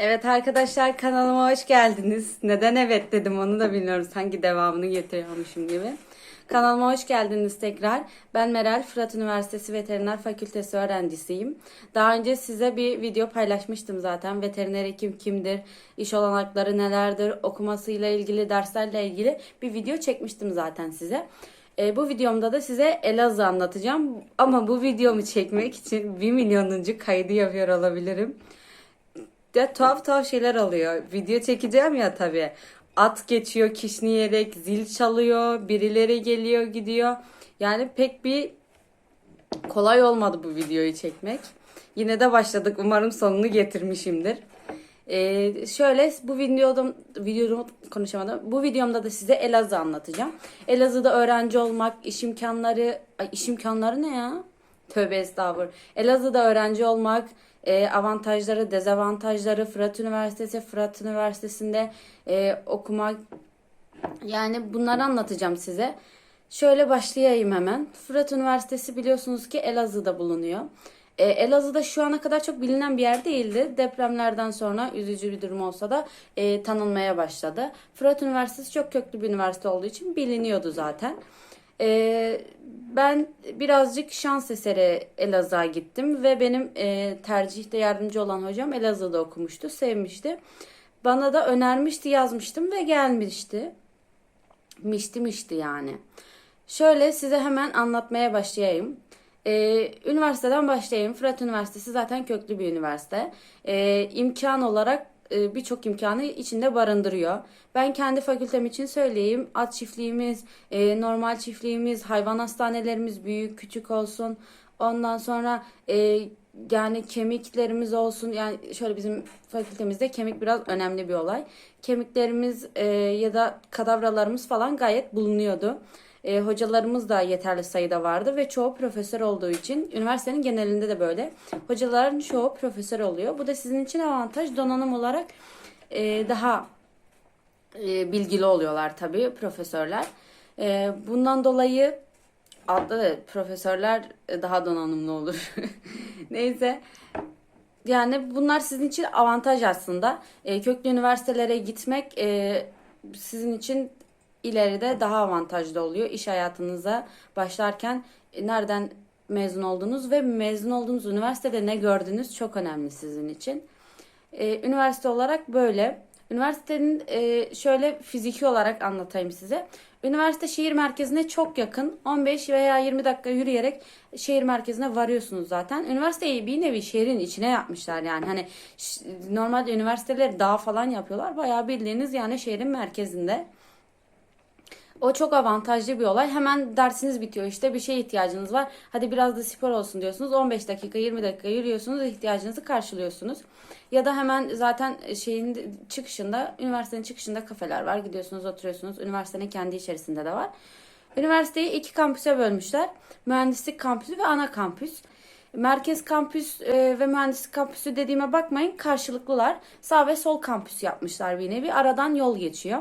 Evet arkadaşlar kanalıma hoş geldiniz. Neden evet dedim onu da bilmiyorum. Sanki devamını getiriyormuşum gibi. Kanalıma hoş geldiniz tekrar. Ben Meral, Fırat Üniversitesi Veteriner Fakültesi öğrencisiyim. Daha önce size bir video paylaşmıştım zaten. Veteriner hekim kimdir, iş olanakları nelerdir, okumasıyla ilgili, derslerle ilgili bir video çekmiştim zaten size. E, bu videomda da size Elazığ anlatacağım. Ama bu videomu çekmek için 1 milyonuncu kaydı yapıyor olabilirim ya tuhaf tuhaf şeyler oluyor. Video çekeceğim ya tabii. At geçiyor kişneyerek, zil çalıyor, birileri geliyor gidiyor. Yani pek bir kolay olmadı bu videoyu çekmek. Yine de başladık. Umarım sonunu getirmişimdir. Ee, şöyle bu videoda videomu konuşamadım. Bu videomda da size Elazığ anlatacağım. Elazığ'da öğrenci olmak, iş imkanları, ay iş imkanları ne ya? Tövbe estağfurullah. Elazığ'da öğrenci olmak, e, avantajları, dezavantajları, Fırat Üniversitesi, Fırat Üniversitesi'nde e, okumak. Yani bunları anlatacağım size. Şöyle başlayayım hemen. Fırat Üniversitesi biliyorsunuz ki Elazığ'da bulunuyor. E, Elazığ'da şu ana kadar çok bilinen bir yer değildi. Depremlerden sonra üzücü bir durum olsa da e, tanınmaya başladı. Fırat Üniversitesi çok köklü bir üniversite olduğu için biliniyordu zaten. E, ben birazcık şans eseri Elazığ'a gittim ve benim e, tercihte yardımcı olan hocam Elazığ'da okumuştu, sevmişti. Bana da önermişti, yazmıştım ve gelmişti. Mişti mişti yani. Şöyle size hemen anlatmaya başlayayım. Ee, üniversiteden başlayayım. Fırat Üniversitesi zaten köklü bir üniversite. Ee, imkan olarak birçok imkanı içinde barındırıyor. Ben kendi fakültem için söyleyeyim. At çiftliğimiz, e, normal çiftliğimiz, hayvan hastanelerimiz büyük küçük olsun. Ondan sonra e, yani kemiklerimiz olsun. Yani şöyle bizim fakültemizde kemik biraz önemli bir olay. Kemiklerimiz e, ya da kadavralarımız falan gayet bulunuyordu. E, hocalarımız da yeterli sayıda vardı ve çoğu profesör olduğu için üniversitenin genelinde de böyle. Hocaların çoğu profesör oluyor. Bu da sizin için avantaj. Donanım olarak e, daha e, bilgili oluyorlar tabii profesörler. E, bundan dolayı adlı profesörler daha donanımlı olur. Neyse. Yani bunlar sizin için avantaj aslında. E, köklü üniversitelere gitmek e, sizin için ileride daha avantajlı oluyor. İş hayatınıza başlarken nereden mezun oldunuz ve mezun olduğunuz üniversitede ne gördünüz çok önemli sizin için. Ee, üniversite olarak böyle. Üniversitenin e, şöyle fiziki olarak anlatayım size. Üniversite şehir merkezine çok yakın. 15 veya 20 dakika yürüyerek şehir merkezine varıyorsunuz zaten. Üniversiteyi bir nevi şehrin içine yapmışlar yani. Hani normalde üniversiteler dağ falan yapıyorlar. Bayağı bildiğiniz yani şehrin merkezinde. O çok avantajlı bir olay. Hemen dersiniz bitiyor işte bir şeye ihtiyacınız var. Hadi biraz da spor olsun diyorsunuz. 15 dakika 20 dakika yürüyorsunuz ihtiyacınızı karşılıyorsunuz. Ya da hemen zaten şeyin çıkışında üniversitenin çıkışında kafeler var. Gidiyorsunuz oturuyorsunuz. Üniversitenin kendi içerisinde de var. Üniversiteyi iki kampüse bölmüşler. Mühendislik kampüsü ve ana kampüs. Merkez kampüs e, ve mühendislik kampüsü dediğime bakmayın karşılıklılar. Sağ ve sol kampüs yapmışlar bir nevi. Aradan yol geçiyor.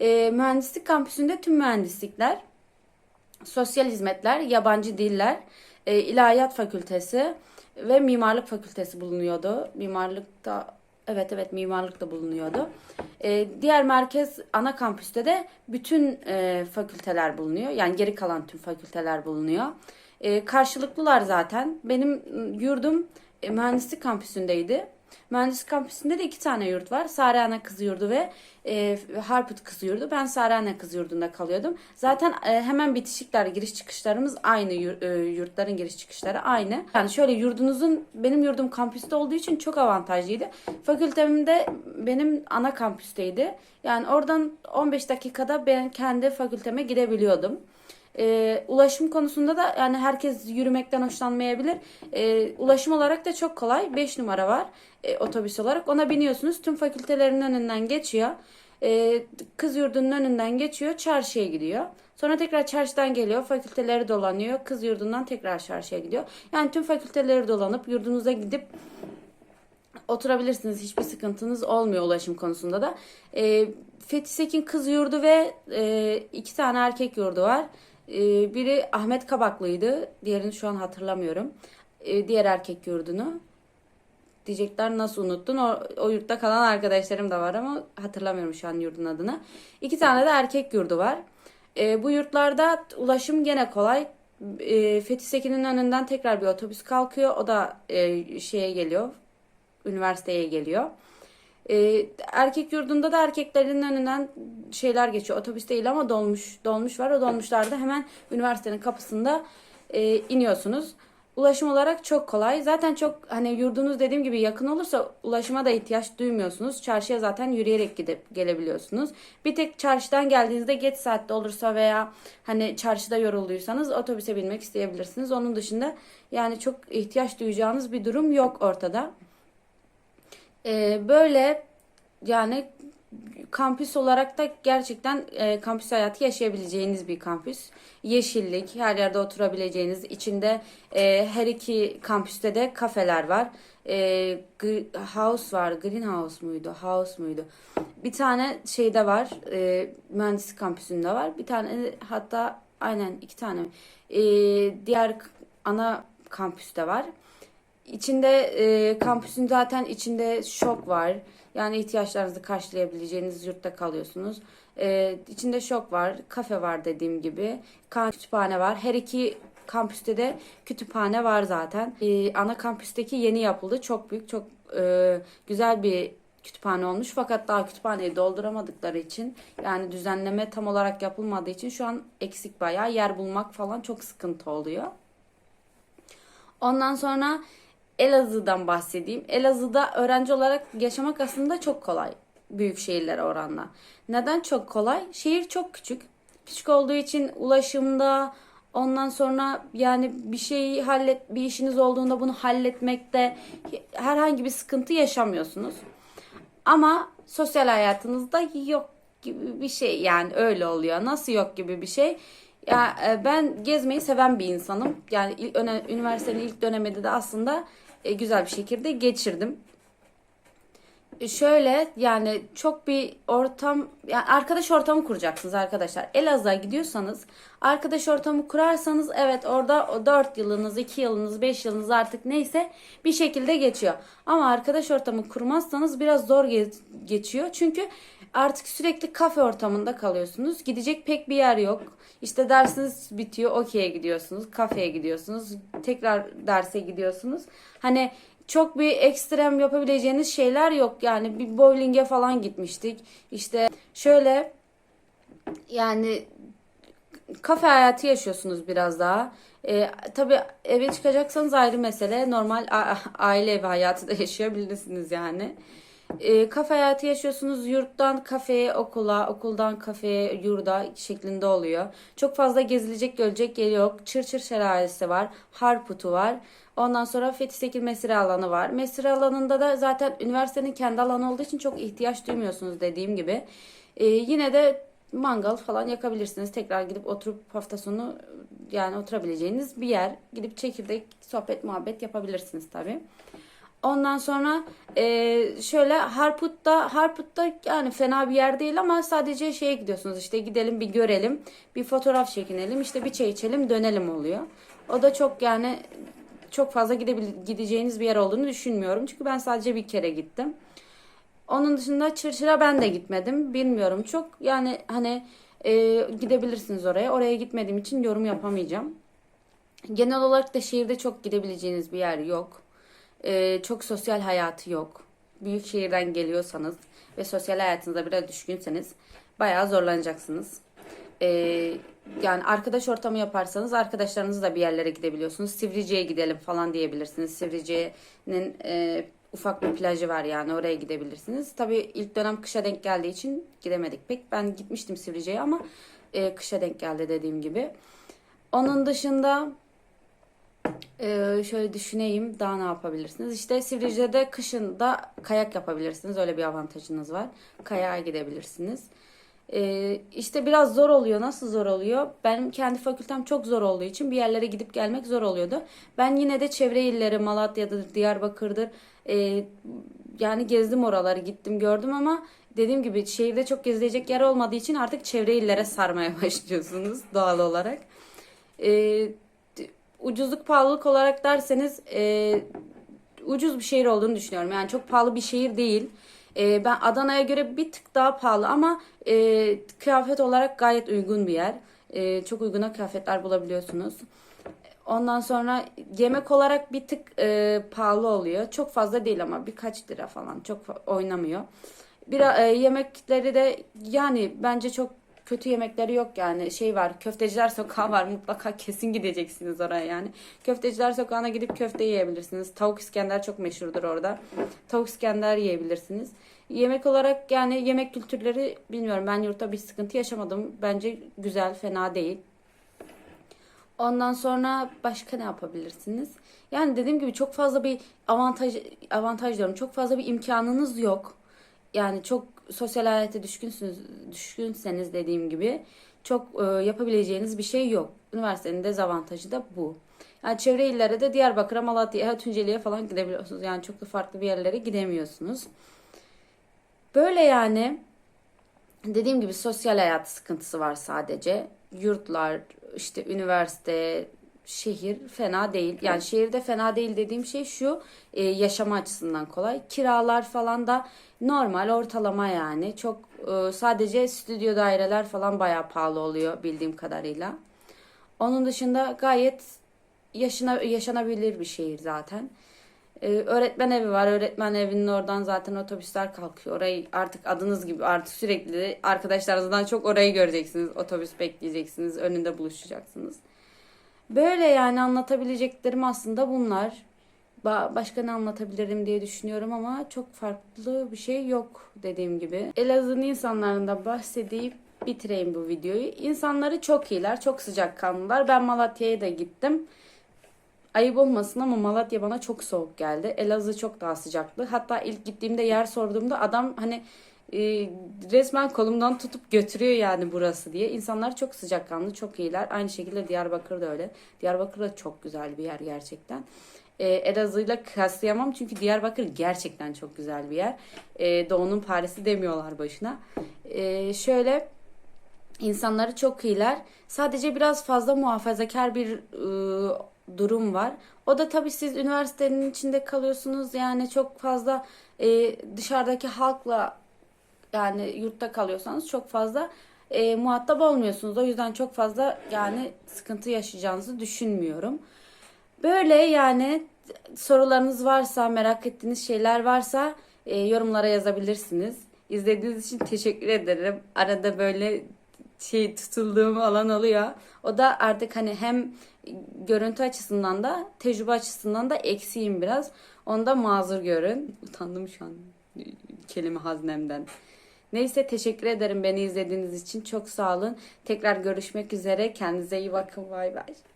E, mühendislik kampüsünde tüm mühendislikler, sosyal hizmetler, yabancı diller, e, ilahiyat fakültesi ve mimarlık fakültesi bulunuyordu. Mimarlıkta Evet evet mimarlık da bulunuyordu. Ee, diğer merkez ana kampüste de bütün e, fakülteler bulunuyor. Yani geri kalan tüm fakülteler bulunuyor. E, karşılıklılar zaten. Benim yurdum e, mühendislik kampüsündeydi. Mühendislik kampüsünde de iki tane yurt var. Sarıhane Kız Yurdu ve e, Harput Kız Yurdu. Ben Sarıhane Kız Yurdu'nda kalıyordum. Zaten e, hemen bitişikler giriş çıkışlarımız aynı. E, yurtların giriş çıkışları aynı. Yani şöyle yurdunuzun benim yurdum kampüste olduğu için çok avantajlıydı. Fakültemde benim ana kampüsteydi. Yani oradan 15 dakikada ben kendi fakülteme gidebiliyordum. E, ulaşım konusunda da yani herkes yürümekten hoşlanmayabilir. E, ulaşım olarak da çok kolay. 5 numara var e, otobüs olarak. Ona biniyorsunuz. Tüm fakültelerin önünden geçiyor. E, kız yurdunun önünden geçiyor. Çarşıya gidiyor. Sonra tekrar çarşıdan geliyor. Fakülteleri dolanıyor. Kız yurdundan tekrar çarşıya gidiyor. Yani tüm fakülteleri dolanıp yurdunuza gidip oturabilirsiniz. Hiçbir sıkıntınız olmuyor ulaşım konusunda da. E, Fethi Sekin kız yurdu ve e, iki tane erkek yurdu var. Ee, biri Ahmet Kabaklı'ydı. Diğerini şu an hatırlamıyorum. Ee, diğer erkek yurdunu. diyecekler nasıl unuttun? O, o yurtta kalan arkadaşlarım da var ama hatırlamıyorum şu an yurdun adını. İki tane de erkek yurdu var. E, bu yurtlarda ulaşım gene kolay. E, Fethi Sekin'in önünden tekrar bir otobüs kalkıyor. O da e, şeye geliyor. Üniversiteye geliyor. E, erkek yurdunda da erkeklerin önünden şeyler geçiyor. Otobüs değil ama dolmuş dolmuş var. O dolmuşlarda hemen üniversitenin kapısında e, iniyorsunuz. Ulaşım olarak çok kolay. Zaten çok hani yurdunuz dediğim gibi yakın olursa ulaşıma da ihtiyaç duymuyorsunuz. Çarşıya zaten yürüyerek gidip gelebiliyorsunuz. Bir tek çarşıdan geldiğinizde geç saatte olursa veya hani çarşıda yorulduysanız otobüse binmek isteyebilirsiniz. Onun dışında yani çok ihtiyaç duyacağınız bir durum yok ortada. Ee, böyle yani kampüs olarak da gerçekten e, kampüs hayatı yaşayabileceğiniz bir kampüs. Yeşillik, her yerde oturabileceğiniz, içinde e, her iki kampüste de kafeler var. E, house var, greenhouse muydu, house muydu? Bir tane şeyde var, e, mühendislik kampüsünde var. Bir tane hatta aynen iki tane. E, diğer ana kampüste var. İçinde e, kampüsün zaten içinde şok var. Yani ihtiyaçlarınızı karşılayabileceğiniz yurtta kalıyorsunuz. E, içinde şok var, kafe var dediğim gibi. Kütüphane var. Her iki kampüste de kütüphane var zaten. E, ana kampüsteki yeni yapıldı. Çok büyük, çok e, güzel bir kütüphane olmuş. Fakat daha kütüphaneyi dolduramadıkları için yani düzenleme tam olarak yapılmadığı için şu an eksik bayağı yer bulmak falan çok sıkıntı oluyor. Ondan sonra Elazığ'dan bahsedeyim. Elazığ'da öğrenci olarak yaşamak aslında çok kolay. Büyük şehirlere oranla. Neden çok kolay? Şehir çok küçük. Küçük olduğu için ulaşımda ondan sonra yani bir şeyi hallet bir işiniz olduğunda bunu halletmekte herhangi bir sıkıntı yaşamıyorsunuz. Ama sosyal hayatınızda yok gibi bir şey yani öyle oluyor. Nasıl yok gibi bir şey? Ya e, ben gezmeyi seven bir insanım. Yani ilk üniversitenin ilk döneminde de aslında güzel bir şekilde geçirdim. E, Şöyle yani çok bir ortam yani arkadaş ortamı kuracaksınız arkadaşlar. Elazığ'a gidiyorsanız arkadaş ortamı kurarsanız evet orada o 4 yılınız, 2 yılınız, 5 yılınız artık neyse bir şekilde geçiyor. Ama arkadaş ortamı kurmazsanız biraz zor ge- geçiyor. Çünkü artık sürekli kafe ortamında kalıyorsunuz. Gidecek pek bir yer yok. İşte dersiniz bitiyor, okey'e gidiyorsunuz, kafeye gidiyorsunuz, tekrar derse gidiyorsunuz. Hani çok bir ekstrem yapabileceğiniz şeyler yok. Yani bir bowling'e falan gitmiştik. İşte şöyle yani kafe hayatı yaşıyorsunuz biraz daha. Ee, tabii eve çıkacaksanız ayrı mesele. Normal aile evi hayatı da yaşayabilirsiniz yani. Ee, kafe hayatı yaşıyorsunuz. Yurttan kafeye, okula, okuldan kafeye, yurda şeklinde oluyor. Çok fazla gezilecek, görecek yeri yok. Çırçır Şelalesi var. Harput'u var. Ondan sonra Fethi Sekil Mesire alanı var. Mesire alanında da zaten üniversitenin kendi alanı olduğu için çok ihtiyaç duymuyorsunuz dediğim gibi. Ee, yine de mangal falan yakabilirsiniz. Tekrar gidip oturup hafta sonu yani oturabileceğiniz bir yer. Gidip çekirdek, sohbet, muhabbet yapabilirsiniz tabii. Ondan sonra e, şöyle Harput'ta Harput'ta yani fena bir yer değil ama sadece şeye gidiyorsunuz işte gidelim bir görelim bir fotoğraf çekinelim işte bir çay içelim dönelim oluyor. O da çok yani çok fazla gidebil- gideceğiniz bir yer olduğunu düşünmüyorum. Çünkü ben sadece bir kere gittim. Onun dışında Çırçır'a ben de gitmedim. Bilmiyorum çok yani hani e, gidebilirsiniz oraya. Oraya gitmediğim için yorum yapamayacağım. Genel olarak da şehirde çok gidebileceğiniz bir yer yok. Ee, çok sosyal hayatı yok. Büyük şehirden geliyorsanız ve sosyal hayatınıza biraz düşkünseniz bayağı zorlanacaksınız. Ee, yani arkadaş ortamı yaparsanız arkadaşlarınızla bir yerlere gidebiliyorsunuz. Sivrice'ye gidelim falan diyebilirsiniz. Sivrice'nin e, ufak bir plajı var yani oraya gidebilirsiniz. Tabii ilk dönem kışa denk geldiği için gidemedik pek. Ben gitmiştim Sivrice'ye ama e, kışa denk geldi dediğim gibi. Onun dışında ee, şöyle düşüneyim daha ne yapabilirsiniz? İşte Sivrice'de kışın da kayak yapabilirsiniz. Öyle bir avantajınız var. Kayağa gidebilirsiniz. Ee, işte biraz zor oluyor. Nasıl zor oluyor? Benim kendi fakültem çok zor olduğu için bir yerlere gidip gelmek zor oluyordu. Ben yine de çevre illeri Malatya'dır, Diyarbakır'dır. ee, yani gezdim oraları gittim gördüm ama dediğim gibi şehirde çok gezilecek yer olmadığı için artık çevre illere sarmaya başlıyorsunuz doğal olarak. Ee, ucuzluk pahalılık olarak derseniz e, ucuz bir şehir olduğunu düşünüyorum. Yani çok pahalı bir şehir değil. Ee, ben Adana'ya göre bir tık daha pahalı ama e, kıyafet olarak gayet uygun bir yer. E, çok uyguna kıyafetler bulabiliyorsunuz. Ondan sonra yemek olarak bir tık e, pahalı oluyor. Çok fazla değil ama birkaç lira falan. Çok oynamıyor. Bir e, yemekleri de yani bence çok kötü yemekleri yok yani. Şey var, Köfteciler Sokağı var. Mutlaka kesin gideceksiniz oraya yani. Köfteciler Sokağı'na gidip köfte yiyebilirsiniz. Tavuk İskender çok meşhurdur orada. Tavuk İskender yiyebilirsiniz. Yemek olarak yani yemek kültürleri bilmiyorum. Ben yurtta bir sıkıntı yaşamadım. Bence güzel, fena değil. Ondan sonra başka ne yapabilirsiniz? Yani dediğim gibi çok fazla bir avantaj avantaj diyorum. Çok fazla bir imkanınız yok. Yani çok sosyal hayata düşkünsünüz, düşkünseniz dediğim gibi çok e, yapabileceğiniz bir şey yok. Üniversitenin dezavantajı da bu. Yani çevre illere de Diyarbakır'a, Malatya'ya, Tunceli'ye falan gidebiliyorsunuz. Yani çok da farklı bir yerlere gidemiyorsunuz. Böyle yani dediğim gibi sosyal hayat sıkıntısı var sadece. Yurtlar, işte üniversite, şehir fena değil. Yani şehirde fena değil dediğim şey şu e, yaşama açısından kolay. Kiralar falan da normal ortalama yani. Çok e, sadece stüdyo daireler falan bayağı pahalı oluyor bildiğim kadarıyla. Onun dışında gayet yaşına, yaşanabilir bir şehir zaten. Ee, öğretmen evi var. Öğretmen evinin oradan zaten otobüsler kalkıyor. Orayı artık adınız gibi artık sürekli arkadaşlarınızdan çok orayı göreceksiniz. Otobüs bekleyeceksiniz. Önünde buluşacaksınız. Böyle yani anlatabileceklerim aslında bunlar. Ba- Başka ne anlatabilirim diye düşünüyorum ama çok farklı bir şey yok dediğim gibi. Elazığ'ın insanlarından bahsedeyim bitireyim bu videoyu. İnsanları çok iyiler, çok sıcakkanlılar. Ben Malatya'ya da gittim. Ayıp olmasın ama Malatya bana çok soğuk geldi. Elazığ çok daha sıcaktı. Hatta ilk gittiğimde yer sorduğumda adam hani e, resmen kolumdan tutup götürüyor yani burası diye. İnsanlar çok sıcakkanlı, çok iyiler. Aynı şekilde Diyarbakır da öyle. Diyarbakır da çok güzel bir yer gerçekten. E, Elazığ'la kıyaslayamam çünkü Diyarbakır gerçekten çok güzel bir yer. E, Doğu'nun Paris'i demiyorlar başına. E, şöyle İnsanları çok iyiler. Sadece biraz fazla muhafazakar bir e, durum var. O da tabii siz üniversitenin içinde kalıyorsunuz. Yani çok fazla e, dışarıdaki halkla yani yurtta kalıyorsanız çok fazla e, muhatap olmuyorsunuz. O yüzden çok fazla yani sıkıntı yaşayacağınızı düşünmüyorum. Böyle yani sorularınız varsa, merak ettiğiniz şeyler varsa e, yorumlara yazabilirsiniz. İzlediğiniz için teşekkür ederim. Arada böyle şey tutulduğum alan oluyor. O da artık hani hem görüntü açısından da tecrübe açısından da eksiğim biraz. Onu da mazur görün. Utandım şu an kelime haznemden. Neyse teşekkür ederim beni izlediğiniz için. Çok sağ olun. Tekrar görüşmek üzere. Kendinize iyi bakın. Bay bay.